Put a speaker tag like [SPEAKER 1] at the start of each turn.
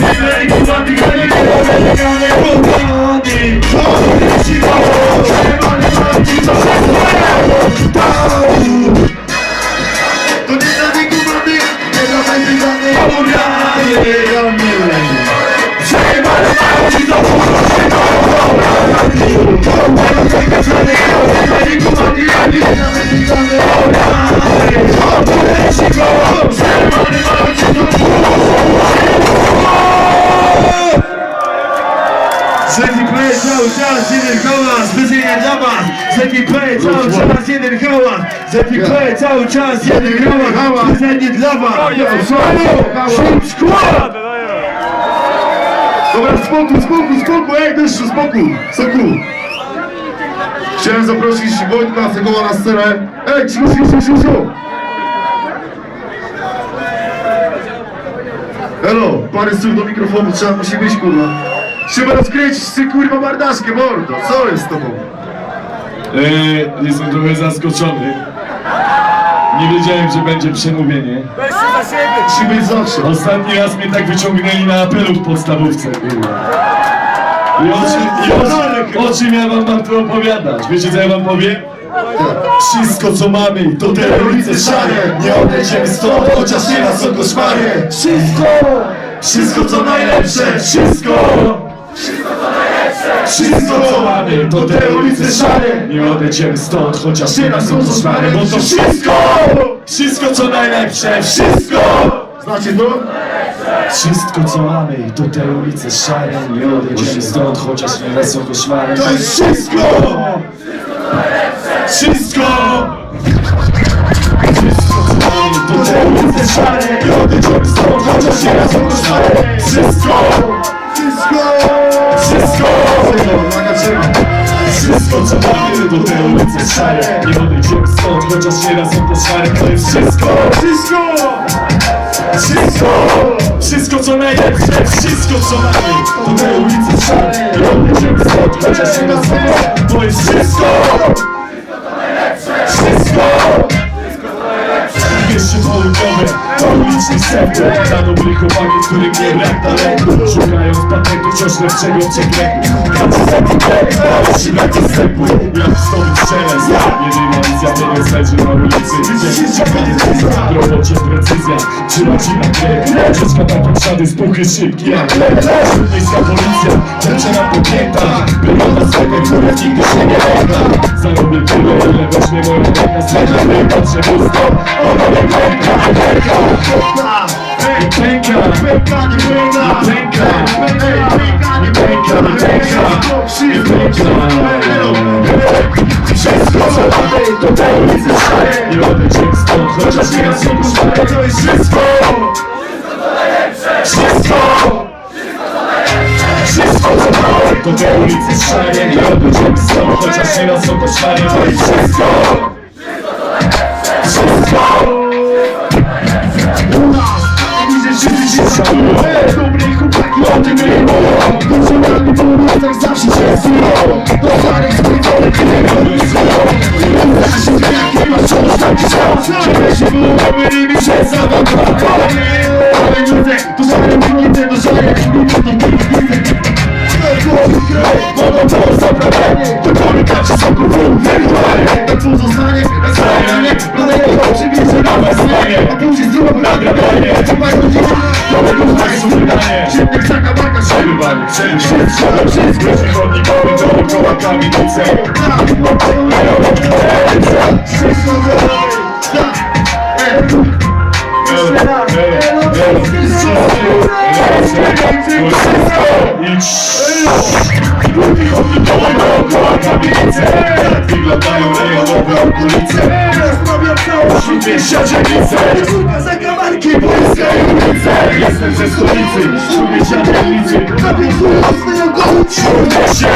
[SPEAKER 1] I'm gonna make you. ZPP cały czas jeden hałas. ZPP cały czas jeden hałas. Specjalnie dla was. Szum skład
[SPEAKER 2] Dobra, spokój, spokój, spokój, ej, deszczu, spokój, spokój. Chciałem zaprosić Wojtka Segoła na scenę. Ej, ciu, ciu, ciu, ciu, ciu. Hello, parę słów do mikrofonu, trzeba musi być, kurwa. Trzeba rozkręcić ty, kurwa, mardaszkę, mordo. Co jest z tobą?
[SPEAKER 3] Eee, jestem trochę zaskoczony. Nie wiedziałem, że będzie przemówienie.
[SPEAKER 2] Musi być zawsze.
[SPEAKER 3] Ostatni raz mnie tak wyciągnęli na apelu w podstawówce, kurwa. I o czym, i o, czym- o czym ja wam mam tu opowiadać? Wiecie co ja wam powiem? Wszystko co mamy to te ulice szare Nie odejdziemy stąd, chociaż nieraz są koszmary Wszystko! Wszystko co najlepsze, wszystko! Wszystko co mamy to te ulice szare Nie odejdziemy stąd, chociaż nieraz są koszmary Bo to wszystko! Wszystko co najlepsze, wszystko!
[SPEAKER 2] Znacie to?
[SPEAKER 3] Wszystko co mamy to te ulice szare Nie odejdziemy stąd, chociaż nieraz są koszmary
[SPEAKER 2] To jest wszystko!
[SPEAKER 3] Wszystko! Wszystko co mamy to te ulice szare Nie odejdziemy stąd, chociaż nieraz są koszmary! Wszystko! Mamy to te ulice szare Nie odejdziemy stąd, chociaż nieraz są koszmary To jest wszystko! Wszystko! Wszystko! Wszystko co najlepsze, wszystko co mamy To te ulice szare Nie odejdziemy stąd, chociaż nieraz są koszmary To jest wszystko! Wszystko! Jeszcze południowe, to uliczny chłopaków, którym nie brak talentu. Szukając patentu, wciąż lepszego przekrętu Kacy ZPP, ale siła dostępu Jak stąd szelest, nie rywalizacja Nie leży na ulicy. W robocie precyzja, trzyma ci na grę Dziecka taką szady, spuchy szybki jak lek Miejska policja, lecze na Było na scenę, które nigdy się nie odda Zarobię tyle, ile weźmie moją rękę Słysza, nie patrzę pusto Ona nie pęka, nie pęka. Nie Wszystko co mamy to te ulice szare Nie odejdziemy stąd, chociaż są koszmary To Nie nieraz są koszmary To jest Wszystko
[SPEAKER 2] Dobrej chłopaki o tym nie mówią Funkcjonalni po ulicach zawsze się Do starych spójconych nie wychodzą Uda się jak nie ma wciąż taki zawodową Ale ludzie, to Ludzie zakamarka
[SPEAKER 3] Przerywamy, przerywamy Wszystko, wszystko Przychodni połączony kołakami nice
[SPEAKER 2] Wszystko
[SPEAKER 3] Wyglądają rejonowe okolice
[SPEAKER 2] Rozmawiam całość
[SPEAKER 3] Świecie dzielnice
[SPEAKER 2] Zakamarki błyskają ulice
[SPEAKER 3] Jestem ze stolicy Szumie się dzielnicy
[SPEAKER 2] Napiętują swoją gołąb
[SPEAKER 3] Się